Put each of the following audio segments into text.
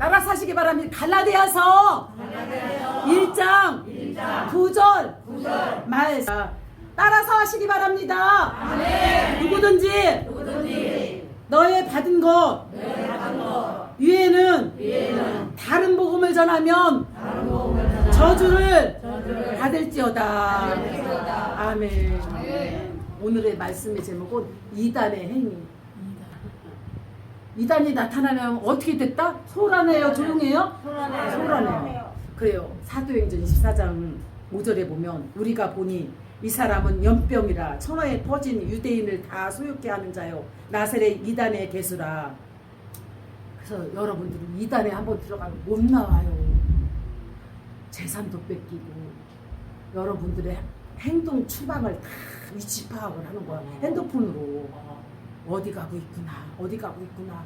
따라 사시기 바랍니다. 갈라디아서 1장 9절 말 따라서 하시기 바랍니다. 누구든지 너의 받은 것 위에는 다른 복음을 전하면 저주를 받을지어다. 아멘. 오늘의 말씀의 제목은 이단의 행위. 이단이 나타나면 어떻게 됐다? 소란해요? 조용해요? 소란해요. 그래요. 사도행전 24장 5절에 보면 우리가 보니 이 사람은 연병이라 천하에 퍼진 유대인을 다 소욕케 하는 자요. 나세렛 이단의 개수라. 그래서 여러분들이 이단에 한번 들어가면 못 나와요. 재산도 뺏기고 여러분들의 행동 추방을 다 위치 파악을 하는 거야. 핸드폰으로 어디 가고 있구나, 어디 가고 있구나.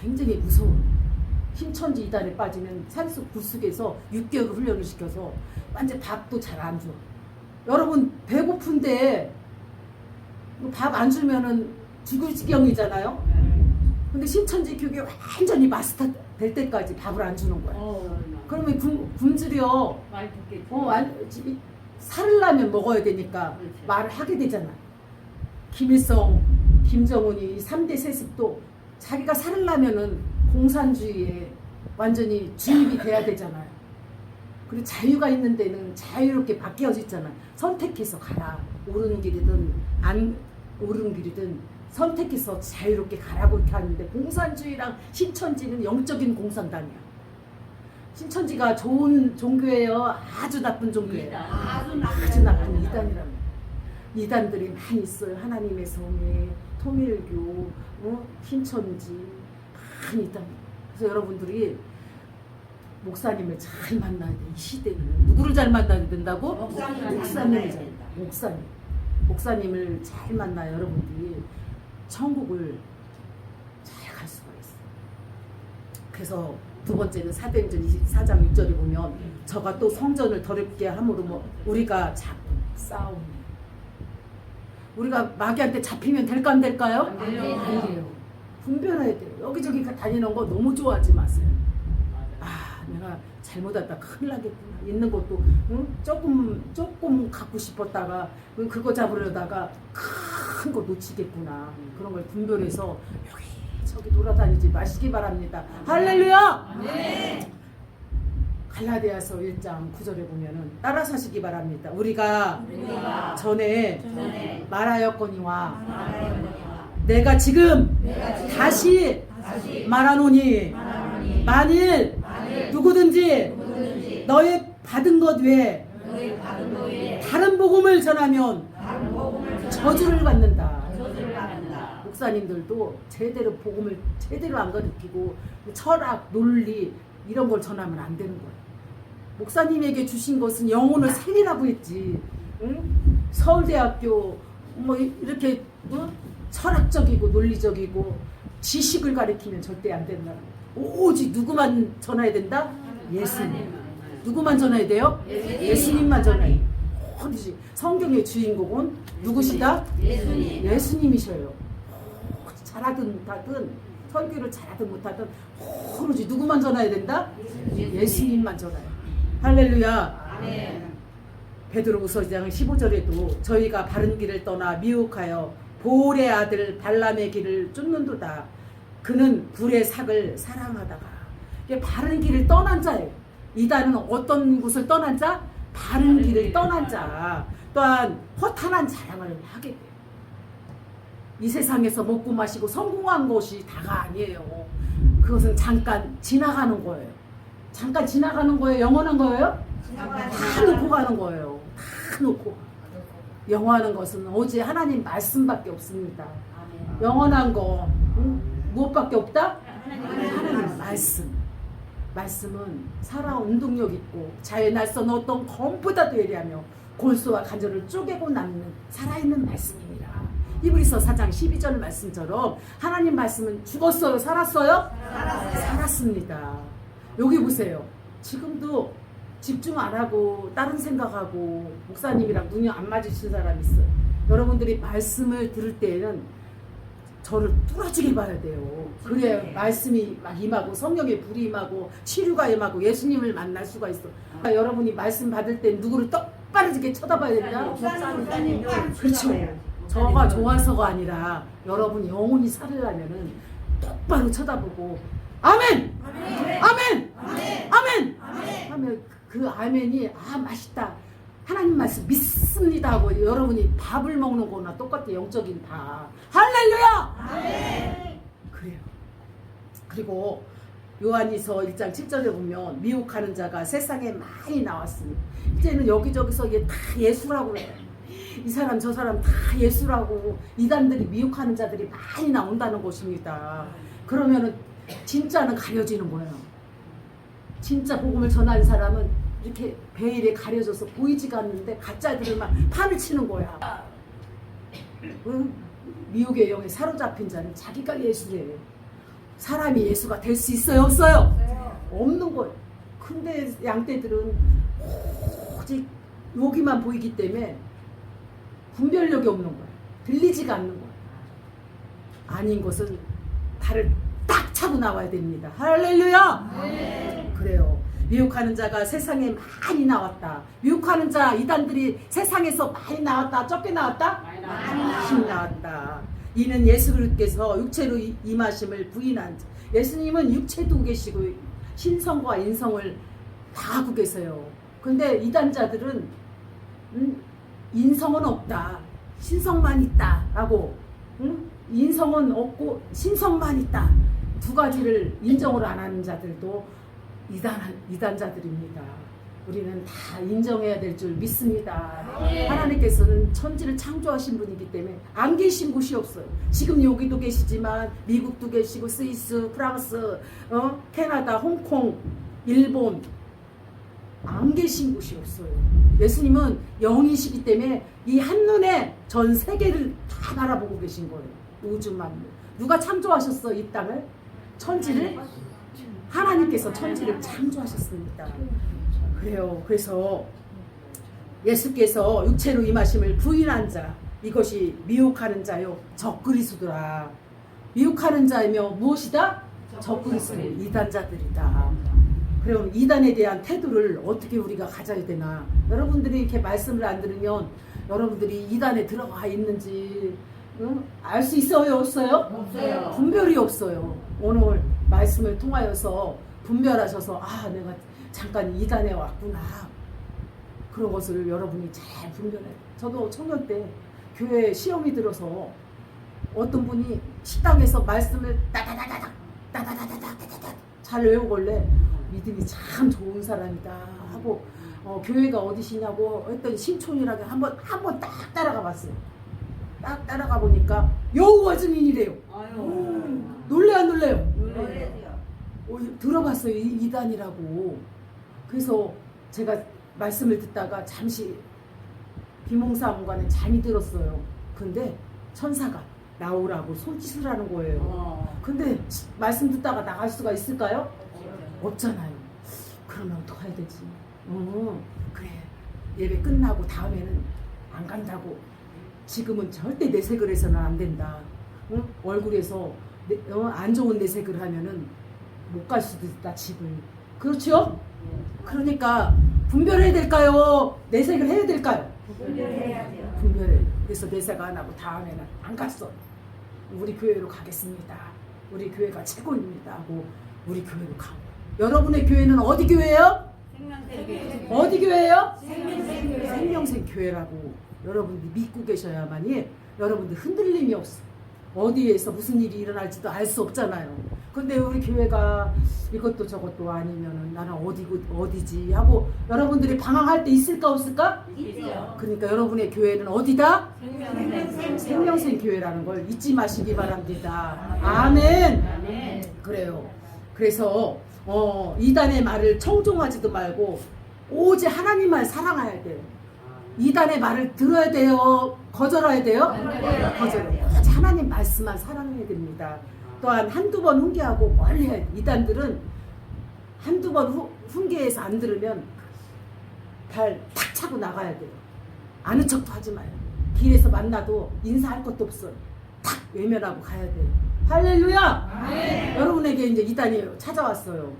굉장히 무서운 신천지 이단에 빠지면 산속 굴속에서 6개월 훈련을 시켜서 완전 밥도 잘 안 줘. 여러분 배고픈데 밥 안 주면은 죽을 지경이잖아요. 근데 신천지 교계 완전히 마스터 될 때까지 밥을 안 주는 거야. 그러면 굶, 굶주려 많이 듣겠지. 어, 완, 지- 살려면 먹어야 되니까 그렇지. 말을 하게 되잖아. 김일성, 김정은이 3대 세습도 자기가 살려면은 공산주의에 완전히 주입이 돼야 되잖아요. 그리고 자유가 있는 데는 자유롭게 바뀌어져 있잖아. 선택해서 가라. 옳은 길이든 안 옳은 길이든 선택해서 자유롭게 가라고 이렇게 하는데 공산주의랑 신천지는 영적인 공산당이야. 신천지가 좋은 종교예요. 아주 나쁜 종교예요. 아주 아주 나쁜 이단이라는 이단들이 많이 있어요. 하나님의 성에 통일교, 어? 신천지 많이 있다. 그래서 여러분들이 목사님을 잘 만나야 돼. 이 시대는 누구를 잘 만나야 된다고? 목사님을 잘 목사님을 만나야 잘 된다. 목사님. 목사님을 잘 만나야 여러분들이 천국을 잘 갈 수가 있어. 그래서 두 번째는 사도행전 24장 6절에 보면 저가 또 성전을 더럽게 함으로 뭐 우리가 잡 싸움. 우리가 마귀한테 잡히면 될까 안 될까요? 안 돼요. 안 돼요. 분별해야 돼요. 여기저기 다니는 거 너무 좋아하지 마세요. 아, 내가 잘못했다 큰일 나겠구나. 있는 것도 응? 조금 조금 갖고 싶었다가 응, 그거 잡으려다가 큰 거 놓치겠구나. 그런 걸 분별해서 여기 저기 돌아다니지 마시기 바랍니다. 할렐루야! 갈라디아서 1장 9절에 보면은 따라 사시기 바랍니다. 우리가 우리가 전에 전에 말하였거니와 말하였거니와 내가 지금 내가 지금 다시 다시 말하노니 말하노니 만일 만일 누구든지 누구든지 너의 받은 것 외에 다른 복음을 전하면 다른 복음을 저주를 받는다. 저주를 받는다. 목사님들도 제대로 복음을 제대로 안 가르치고 철학, 논리 이런 걸 전하면 안 되는 거예요. 목사님에게 주신 것은 영혼을 살리라고 했지. 응? 서울대학교 뭐 이- 이렇게 어? 철학적이고 논리적이고 지식을 가르치면 절대 안 된다. 오직 누구만 전해야 된다? 예수님. 누구만 전해야 돼요? 예수님. 전해야 돼. 오직 성경의 주인공은 누구시다? 예수님. 예수님이셔요. 잘하든 못하든 설교를 잘하든 못하든 오로지 누구만 전해야 된다? 예수님만 전해요. 할렐루야. 아멘. 베드로후서 2장 15절에도 저희가 바른 길을 떠나 미혹하여 보울의 아들 발람의 길을 쫓는도다. 그는 불의 삭을 사랑하다가 이게 바른 길을 떠난 자예요. 이단은 어떤 곳을 떠난 자? 바른 길을 떠난 자. 또한 허탄한 자랑을 하게 돼요. 이 세상에서 먹고 마시고 성공한 것이 다가 아니에요. 그것은 잠깐 지나가는 거예요. 잠깐 지나가는 거예요. 영원한 거예요? 다 놓고 가는 거예요. 다 놓고. 영원한 것은 오직 하나님 말씀밖에 없습니다. 영원한 거 응? 무엇밖에 없다? 하나님 말씀. 말씀은 살아온 운동력 있고 자의 날선 어떤 검보다도 예리하며 골수와 간절을 쪼개고 남는 살아있는 말씀입니다. 히브리서 4장 12절 말씀처럼 하나님 말씀은 죽었어요? 살았어요? 살았습니다. 여기 보세요. 지금도 집중 안 하고 다른 생각하고 목사님이랑 눈이 안 맞으신 사람 있어요. 여러분들이 말씀을 들을 때에는 저를 뚫어지게 봐야 돼요. 그래 말씀이 막 임하고 성령의 불이 임하고 치유가 임하고 예수님을 만날 수가 있어. 그러니까 여러분이 말씀 받을 때 누구를 똑바르게 쳐다봐야 된다. 그렇죠. 저가 좋아서가 아니라 여러분이 영혼이 살으려면은 똑바로 쳐다보고 아멘, 아멘, 아멘, 하면 그 아멘이 아 맛있다. 하나님 말씀 믿습니다 하고 여러분이 밥을 먹는 거나 똑같아 영적인 밥. 할렐루야. 그래요. 그리고 요한이서 1장 7절에 보면 미혹하는 자가 세상에 많이 나왔으니 이제는 여기저기서 이게 다 예수라고 해요. 이 사람 저 사람 다 예수라고 이단들이 미혹하는 자들이 많이 나온다는 것입니다. 그러면은 진짜는 가려지는 거예요. 진짜 복음을 전하는 사람은 이렇게 베일에 가려져서 보이지가 않는데 가짜들만 판을 치는 거야. 응? 미혹의 영에 사로잡힌 자는 자기가 예수래. 사람이 예수가 될 수 있어요, 없어요? 없는 거예요. 근데 양떼들은 오직 여기만 보이기 때문에 분별력이 없는 거야. 들리지가 않는 거야. 아닌 것은 달을 딱 차고 나와야 됩니다. 할렐루야! 그래요. 미혹하는 자가 세상에 많이 나왔다. 미혹하는 자 이단들이 세상에서 많이 나왔다. 적게 나왔다? 많이 나왔다. 이는 예수 그리스도께서 육체로 이- 임하심을 부인한 자. 예수님은 육체도 계시고 신성과 인성을 다 하고 계세요. 근데 이단자들은 음, 인성은 없다. 신성만 있다라고 음? 인성은 없고 신성만 있다. 두 가지를 인정을 안 하는 자들도 이단 이단자들입니다. 우리는 다 인정해야 될 줄 믿습니다. 하나님께서는 천지를 창조하신 분이기 때문에 안 계신 곳이 없어요. 지금 여기도 계시지만 미국도 계시고 스위스, 프랑스, 어? 캐나다, 홍콩, 일본 안 계신 곳이 없어요. 예수님은 영이시기 때문에 이 한눈에 전 세계를 다 바라보고 계신 거예요. 우주 만물. 누가 창조하셨어 이 땅을? 천지를? 하나님께서 천지를 창조하셨습니다. 그래요. 그래서 예수께서 육체로 임하심을 부인한 자 이것이 미혹하는 자요 적그리스도라. 미혹하는 자이며 무엇이다? 적그리스도 이단자들이다. 그럼 이단에 대한 태도를 어떻게 우리가 가져야 되나? 여러분들이 이렇게 말씀을 안 들으면 여러분들이 이단에 들어가 있는지 알 수 있어요, 없어요? 없어요. 분별이 없어요. 오늘 말씀을 통하여서 분별하셔서 아 내가 잠깐 이단에 왔구나 그런 것을 여러분이 잘 분별해. 저도 청년 때 교회 시험이 들어서 어떤 분이 식당에서 말씀을 따다다다닥 따다다다닥 잘 외우걸래 믿음이 참 좋은 사람이다 하고 어, 교회가 어디시냐고 했더니 신촌이라고 한번 한번 딱 따라가 봤어요. 딱 따라가 보니까 여호와 증인이래요. 놀래 안 놀래요? 어, 들어봤어요 이, 이단이라고. 그래서 제가 말씀을 듣다가 잠시 비몽사몽간에 잠이 들었어요. 근데 천사가 나오라고 손짓을 하는 거예요. 근데 시- 말씀 듣다가 나갈 수가 있을까요? 없잖아요. 그러면 어떡해야 되지? 어, 그래. 예배 끝나고 다음에는 안 간다고 지금은 절대 내색을 해서는 안 된다 응? 얼굴에서 내- 어, 안 좋은 내색을 하면은 못 갈 수도 있다 집을 그렇죠? 그러니까 분별해야 될까요? 내색을 해야 될까요? 분별해 그래서 내색 안 하고 다음에는 안 갔어 우리 교회로 가겠습니다 우리 교회가 최고입니다 하고 우리 교회로 가고 여러분의 교회는 어디 교회예요? 어디 교회예요? 생명생 교회라고 여러분들이 믿고 계셔야만이 여러분들 흔들림이 없어. 어디에서 무슨 일이 일어날지도 알 수 없잖아요. 근데 우리 교회가 이것도 저것도 아니면은 나는 어디고 어디지 하고 여러분들이 방황할 때 있을까 없을까? 그러니까 여러분의 교회는 어디다? 생명생 교회라는 걸 잊지 마시기 바랍니다. 아멘. 그래요. 그래서 어, 이단의 말을 청종하지도 말고 오직 하나님만 사랑해야 돼요. 이단의 말을 들어야 돼요. 거절해야 돼요. 거절. 오직 하나님 말씀만 사랑해야 됩니다. 또한 한두 번 훈계하고 멀리 해야 돼. 이단들은 한두 번 후- 훈계해서 안 들으면 발탁 차고 나가야 돼요. 아는 척도 하지 마요. 길에서 만나도 인사할 것도 없어요. 탁 외면하고 가야 돼. 할렐루야! 여러분에게 이제 이단이 찾아왔어요.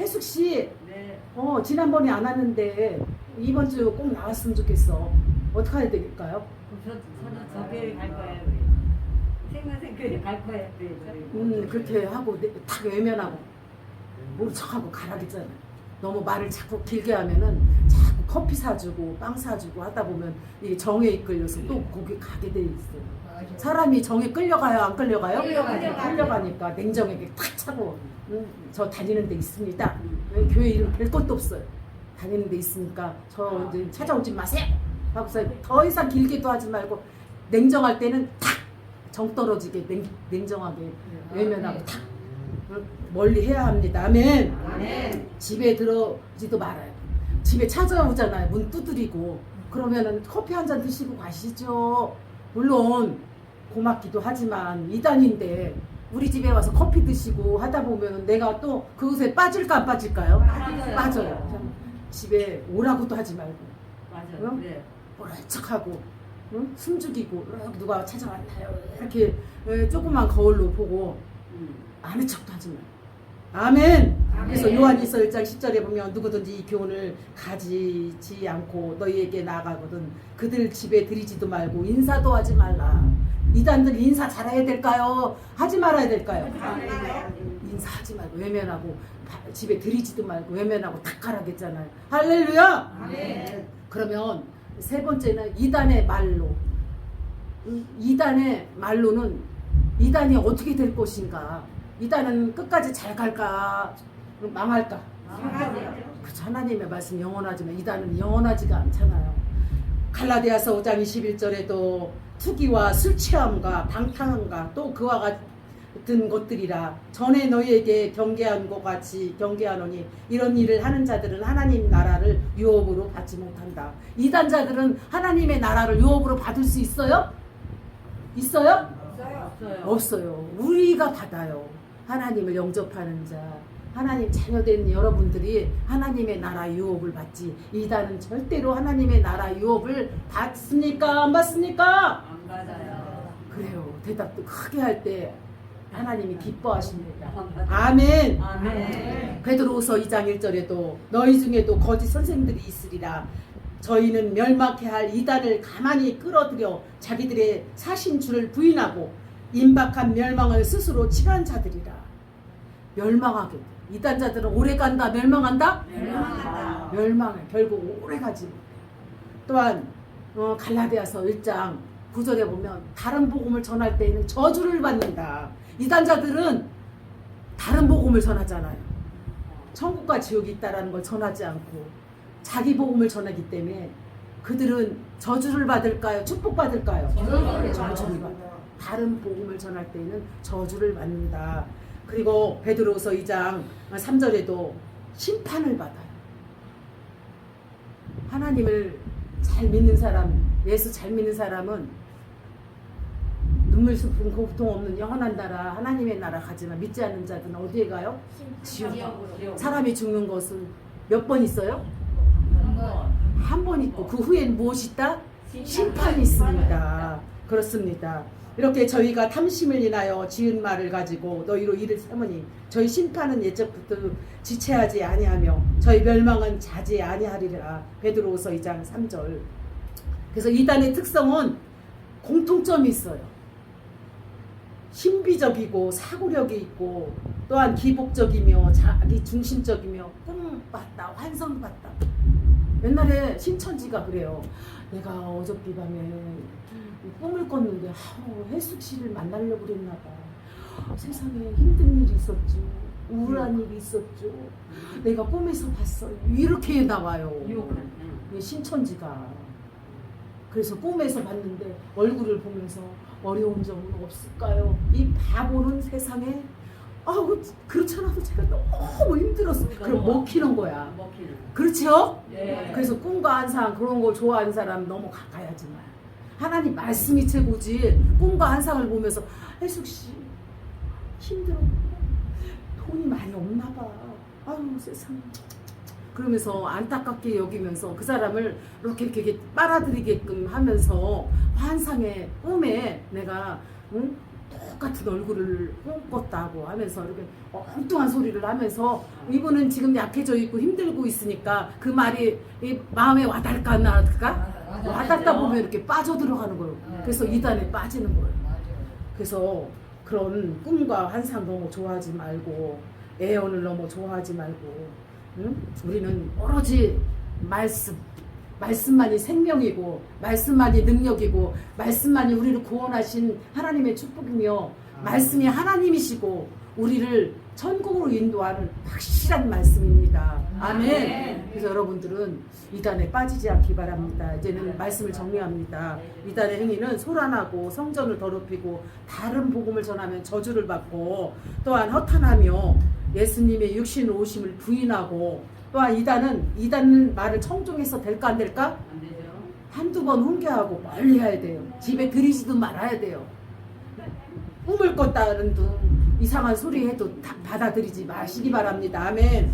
혜숙 씨, 네. 어, 지난번에 안 왔는데 이번 주 꼭 나왔으면 좋겠어. 어떻게 해야 될까요? 저, 저는 저 교회 갈 거예요. 생명생 교회 갈 거예요. 네, 저희. 음, 그렇게 하고 내- 탁 외면하고 모른 척하고 가라 그랬잖아요. 너무 말을 자꾸 길게 하면은 자꾸 커피 사주고 빵 사주고 하다 보면 이게 정에 이끌려서 또 거기 가게 돼 있어요. 사람이 정에 끌려가요, 안 끌려가요? 끌려가죠. 끌려가니까 냉정하게 탁 차고 음, 저 다니는 데 있습니다. 교회 이름 별 것도 없어요. 다니는 데 있으니까 저 이제 찾아오지 마세요. 하고서 더 이상 길게도 하지 말고 냉정할 때는 탁 정 떨어지게 냉, 냉정하게 외면하고 탁 멀리 해야 합니다. 아멘. 아멘. 집에 들어오지도 말아요. 집에 찾아오잖아요. 문 두드리고 그러면은 커피 한 잔 드시고 가시죠. 물론 고맙기도 하지만 이단인데 우리 집에 와서 커피 드시고 하다 보면 내가 또 그것에 빠질까 안 빠질까요? 빠져요. 빠져요. 집에 오라고도 하지 말고 맞아 요. 응? 네. 모른 척하고 응? 숨죽이고 이렇게 누가 찾아왔나요? 이렇게 에, 조그만 거울로 보고 음. 아는 척도 하지 마. 아멘. 아멘. 그래서 요한일서 1장 10절에 보면 누구든지 이 교훈을 가지지 않고 너희에게 나가거든 그들 집에 들이지도 말고 인사도 하지 말라. 이단들 인사 잘해야 될까요? 하지 말아야 될까요? 인사하지 말고 외면하고 바- 집에 들이지도 말고 외면하고 탁 가라겠잖아요. 할렐루야. 아멘. 그러면 세 번째는 이단의 말로. 음, 이단의 말로는 이단이 어떻게 될 것인가? 이단은 끝까지 잘 갈까? 망할까? 그렇죠. 하나님의 말씀 영원하지만 이단은 영원하지가 않잖아요. 갈라디아서 5장 21절에도 투기와 술 취함과 방탕함과 또 그와 같은 것들이라 전에 너희에게 경계한 것 같이 경계하노니 이런 일을 하는 자들은 하나님 나라를 유업으로 받지 못한다. 이단자들은 하나님의 나라를 유업으로 받을 수 있어요? 있어요? 없어요. 없어요. 우리가 받아요. 하나님을 영접하는 자, 하나님 자녀된 여러분들이 하나님의 나라 유업을 받지. 이단은 절대로 하나님의 나라 유업을 받습니까? 안 받습니까? 안 받아요. 그래요. 대답도 크게 할 때 하나님이 기뻐하십니다. 아멘. 아멘. 베드로후서 2장 1절에도 너희 중에도 거짓 선생들이 있으리라. 저희는 멸망케 할 이단을 가만히 끌어들여 자기들의 사신 줄을 부인하고 임박한 멸망을 스스로 취한 자들이라. 멸망하게. 돼. 이단자들은 오래 간다, 멸망한다? 멸망한다. 멸망해. 결국 오래 가지 못해. 또한 어, 갈라디아서 1장 9절에 보면 다른 복음을 전할 때에는 저주를 받는다. 이단자들은 다른 복음을 전하잖아요. 천국과 지옥이 있다라는 걸 전하지 않고 자기 복음을 전하기 때문에 그들은 저주를 받을까요? 축복받을까요? 저주를 받아요. 다른 복음을 전할 때는 저주를 받는다. 그리고 베드로서 2장 3절에도 심판을 받아요. 하나님을 잘 믿는 사람, 예수 잘 믿는 사람은 눈물 슬픈 고통 없는 영원한 나라, 하나님의 나라 가지만 믿지 않는 자들은 어디에 가요? 지옥. 사람이 죽는 것은 몇 번 있어요? 한 번 있고 그 후엔 무엇이 있다? 심판이 있습니다. 그렇습니다. 이렇게 저희가 탐심을 인하여 지은 말을 가지고 너희로 이를 삼으니 저희 심판은 예적부터 지체하지 아니하며 저희 멸망은 자지 아니하리라. 베드로후서 2장 3절. 그래서 이단의 특성은 공통점이 있어요. 신비적이고 사고력이 있고 또한 기복적이며 자기 중심적이며 꿈봤다 환상봤다. 옛날에 신천지가 그래요. 내가 어저께 밤에 꿈을 꿨는데 아우 혜숙 씨를 만나려고 그랬나 봐. 아, 세상에 힘든 일이 있었죠. 우울한 일이 있었죠. 내가 꿈에서 봤어요. 이렇게 나와요. 신천지가 그래서 꿈에서 봤는데 얼굴을 보면서 어려운 점은 없을까요? 이 바보는 세상에 아우 그렇잖아도 제가 너무 힘들었어. 그럼 먹히는 거야. 먹히는. 그렇죠? 네. 그래서 꿈과 환상 그런 걸 좋아하는 사람 너무 가까이하지 마. 하나님 말씀이 최고지. 꿈과 환상을 보면서 혜숙 씨 힘들어. 돈이 많이 없나 봐. 아유 세상. 그러면서 안타깝게 여기면서 그 사람을 이렇게 이렇게 빨아들이게끔 하면서 환상의 꿈에 내가 응? 똑같은 얼굴을 꿈꿨다고 하면서 이렇게 엉뚱한 소리를 하면서 이분은 지금 약해져 있고 힘들고 있으니까 그 말이 이 마음에 와닿을까 와닿다 보면 이렇게 빠져 들어가는 거예요. 그래서 이단에 빠지는 거예요. 그래서 그런 꿈과 환상 너무 좋아하지 말고 애언을 너무 좋아하지 말고 응? 우리는 오로지 말씀 말씀만이 생명이고 말씀만이 능력이고 말씀만이 우리를 구원하신 하나님의 축복이며 말씀이 하나님이시고 우리를 천국으로 인도하는 확실한 말씀입니다. 아멘. 그래서 여러분들은 이단에 빠지지 않기 바랍니다. 이제는 말씀을 정리합니다. 이단의 행위는 소란하고 성전을 더럽히고 다른 복음을 전하면 저주를 받고 또한 허탄하며 예수님의 육신 오심을 부인하고 또한 이단은 이단 말을 청종해서 될까 안 될까? 안 되죠. 한두 번 훈계하고 멀리 해야 돼요. 집에 들이지도 말아야 돼요. 꿈을 꿨다는 둥 이상한 소리 해도 다 받아들이지 마시기 바랍니다. 아멘.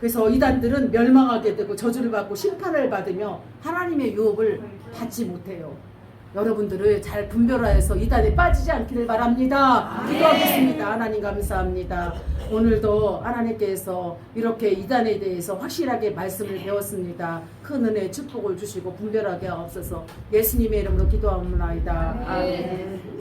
그래서 이단들은 멸망하게 되고 저주를 받고 심판을 받으며 하나님의 유업을 받지 못해요. 여러분들을 잘 분별하여서 이단에 빠지지 않기를 바랍니다. 기도하겠습니다. 하나님 감사합니다. 오늘도 하나님께서 이렇게 이단에 대해서 확실하게 말씀을 배웠습니다. 큰 은혜 축복을 주시고 분별하게 하옵소서. 예수님의 이름으로 기도하옵나이다. 아멘.